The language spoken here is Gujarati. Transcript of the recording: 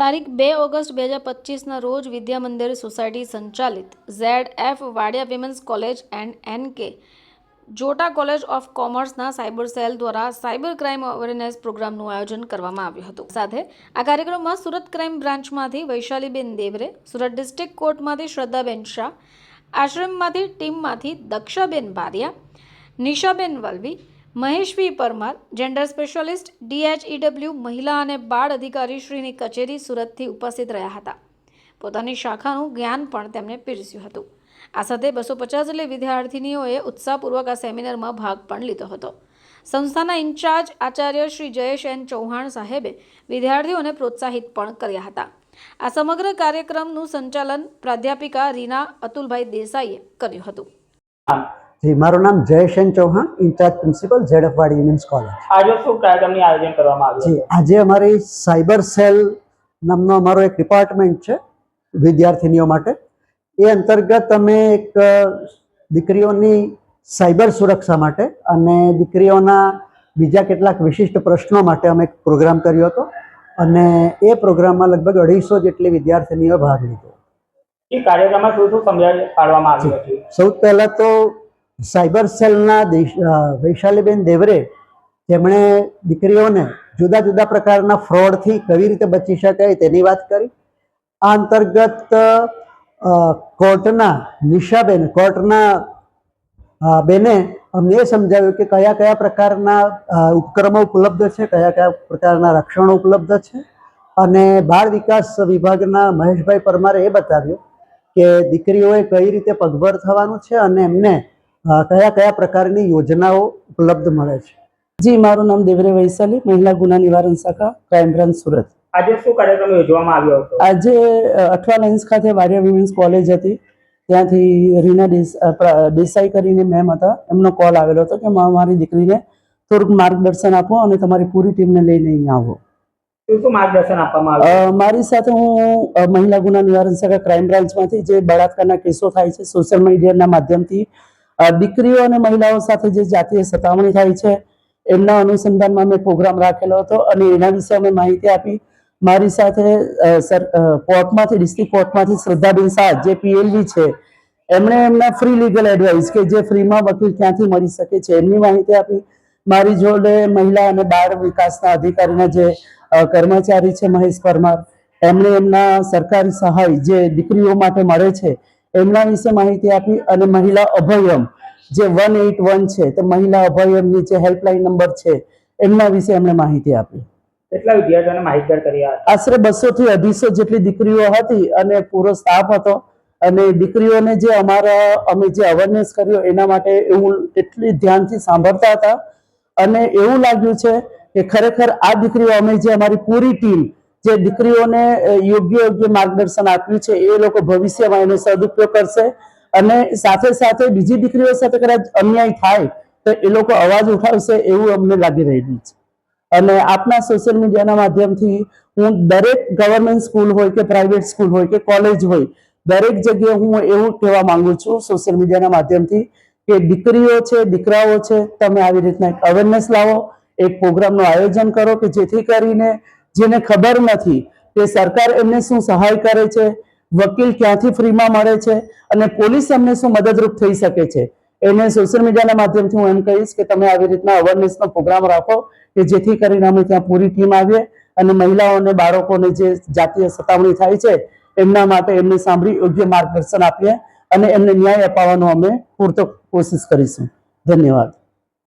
તારીખ બે ઓગસ્ટ બે હજાર પચીસના રોજ વિદ્યા મંદિર સોસાયટી સંચાલિત Z F Wadia women's college and N K Jota college of કોમર્સના cyber cell દ્વારા સાયબર ક્રાઇમ અવેરનેસ પ્રોગ્રામનું આયોજન કરવામાં આવ્યું હતું. સાથે આ કાર્યક્રમમાં સુરત ક્રાઇમ બ્રાન્ચમાંથી વૈશાલીબેન દેવરે, સુરત ડિસ્ટ્રિક્ટ કોર્ટમાંથી શ્રદ્ધાબેન શાહ, આશ્રમમાંથી ટીમમાંથી દક્ષાબેન બારિયા, નિશાબેન વલવી મહેશવી પરમાર જેન્ડર સ્પેશિયાલિસ્ટ ડીએચઈડબ્લ્યુ મહિલા અને બાળ અધિકારી શ્રીની કચેરી સુરતથી ઉપસ્થિત રહ્યા હતા. પોતાની શાખાનું જ્ઞાન પણ તેમણે પીરસ્યું હતું. આ સાથે બસો પચાસ જેટલી વિદ્યાર્થિનીઓએ ઉત્સાહપૂર્વક આ સેમિનારમાં ભાગ પણ લીધો હતો. સંસ્થાના ઇન્ચાર્જ આચાર્ય શ્રી જયેશ એન ચૌહાણ સાહેબે વિદ્યાર્થીઓને પ્રોત્સાહિત પણ કર્યા હતા. આ સમગ્ર કાર્યક્રમનું સંચાલન પ્રાધ્યાપિકા રીના અતુલભાઈ દેસાઈએ કર્યું હતું. જી મારું નામ જયશેન ચૌહાણ ઇન્ચાર્જ પ્રિન્સિપલ ઝેડફવાડી વિમેન્સ કોલેજ આજે શું કાર્યક્રમની આયોજન કરવામાં આવ્યું જી આજે અમારી સાયબર સેલ નામનો અમારો એક ડિપાર્ટમેન્ટ છે વિદ્યાર્થીનીઓ માટે. એ અંતર્ગત અમે એક દીકરીઓની સાયબર સુરક્ષા માટે અને દીકરીઓના બીજા કેટલાક વિશિષ્ટ પ્રશ્નો માટે અમે એક પ્રોગ્રામ કર્યો હતો. અને એ પ્રોગ્રામમાં લગભગ અઢીસો જેટલી વિદ્યાર્થીનીઓ ભાગ લીધો. એ કાર્યક્રમમાં શું શું સમજાવી પાડવામાં આવ્યું સૌથી પહેલાં તો સાયબર સેલના વૈશાલીબેન દેવરે તેમણે દીકરીઓને જુદા જુદા પ્રકારના ફ્રોડથી કેવી રીતે બચી શકાય તેની વાત કરી. આ અંતર્ગત કોર્ટના નિશાબેન, કોર્ટના બેને અમને એ સમજાવ્યું કે કયા કયા પ્રકારના ઉપક્રમો ઉપલબ્ધ છે, કયા કયા પ્રકારના રક્ષણો ઉપલબ્ધ છે. અને બાળ વિકાસ વિભાગના મહેશભાઈ પરમારે એ બતાવ્યું કે દીકરીઓએ કઈ રીતે પગભર થવાનું છે અને એમને કયા કયા પ્રકારની યોજનાઓ ઉપલબ્ધ મળે છે? જી મારું નામ દેવરે વૈશાલી મહિલા ગુના નિવારણ શાખા ક્રાઇમ બ્રાન્ચ સુરત. આજે શું કાર્યક્રમ યોજવામાં આવ્યો હતો? આજે અઠવા લાઇન્સ ખાતે વારિયા વિમેન્સ કોલેજ હતી. ત્યાંથી રીના દેસ- દેસાઈ કરીને મેમ હતા. એમનો કોલ આવેલો હતો કે મારી દીકરીને થોડુંક માર્ગદર્શન આપો અને તમારી પૂરી ટીમને લઈને અહીં આવો. માર્ગદર્શન આપવામાં આવે મારી સાથે હું મહિલા ગુના નિવારણ શાખા ક્રાઇમ બ્રાન્ચમાંથી જે બળાત્કારના કેસો થાય છે સોશિયલ મીડિયાના માધ્યમથી દીકરીઓ અને મહિલાઓ સાથે જે જાતીય સતામણી થાય છે, એમના અનુસંધાનમાં મેં પ્રોગ્રામ રાખેલો હતો અને એના વિશે અમે માહિતી આપી. મારી સાથે સર કોર્ટમાંથી, ડિસ્ટ્રિક્ટ કોર્ટમાંથી શ્રદ્ધાબેન શાહ, જે પીએલવી છે, એમણે એમના ફ્રી લીગલ એડવાઇસ કે જે ફ્રીમાં વકીલ ક્યાંથી મળી શકે છે, એમની માહિતી આપી. મારી જોડે મહિલા અને બાળ વિકાસના અધિકારીના જે કર્મચારી છે, મહેશ પરમાર, એમણે એમના સરકારી સહાય જે દીકરીઓ માટે મળે છે એમના વિશે માહિતી આપી અને મહિલા અભયમ જે વન એઇટ વન છે તો મહિલા અભયમની જે હેલ્પલાઇન નંબર છે એમના વિશે એમણે માહિતી આપી. કેટલા વિદ્યાર્થીઓને માહિતગાર કર્યા આશરે બસો થી અઢીસો જેટલી દીકરીઓ હતી અને પૂરો સ્ટાફ હતો. અને દીકરીઓને જે અમારા અમે જે અવેરનેસ કર્યો એના માટે એવું એટલી ધ્યાનથી સાંભળતા હતા. અને એવું લાગ્યું છે કે ખરેખર આ દીકરીઓ અમે જે અમારી પૂરી ટીમ જે દીકરીઓને યોગ્ય યોગ્ય માર્ગદર્શન આપ્યું છે, એ લોકો ભવિષ્યમાં એનો સદુપયોગ કરશે. અને સાથે સાથે બીજી દીકરીઓ સાથે કદાચ અન્યાય થાય, તો એ લોકો અવાજ ઉઠાવશે એવું અમને લાગી રહ્યું છે. અને આપના સોશિયલ મીડિયાના માધ્યમથી હું દરેક ગવર્મેન્ટ સ્કૂલ હોય કે પ્રાઇવેટ સ્કૂલ હોય કે કોલેજ હોય, દરેક જગ્યાએ હું એવું કહેવા માંગુ છું સોશિયલ મીડિયાના માધ્યમથી કે દીકરીઓ છે, દીકરાઓ છે, તમે આવી રીતના એક અવેરનેસ લાવો, એક પ્રોગ્રામનું આયોજન કરો કે જેથી કરીને જેને ખબર નથી કે સરકાર એમને શું સહાય કરે છે? વકીલ ક્યાંથી ફ્રીમાં મળે છે? અને પોલીસ એમને શું મદદરૂપ થઈ શકે છે? એને સોશિયલ મીડિયાના માધ્યમથી હું એમ કહીશ કે તમે આવી રીતના અવેરનેસનો પ્રોગ્રામ રાખો કે જેથી કરીને અમે ત્યાં પૂરી ટીમ આવીએ અને મહિલાઓને બાળકોને જે જાતીય સતામણી થાય છે, એમના માટે એમને સાંભળી યોગ્ય માર્ગદર્શન આપીએ અને એમને ન્યાય અપાવવાનો અમે પૂરતો કોશિશ કરીશું. ધન્યવાદ.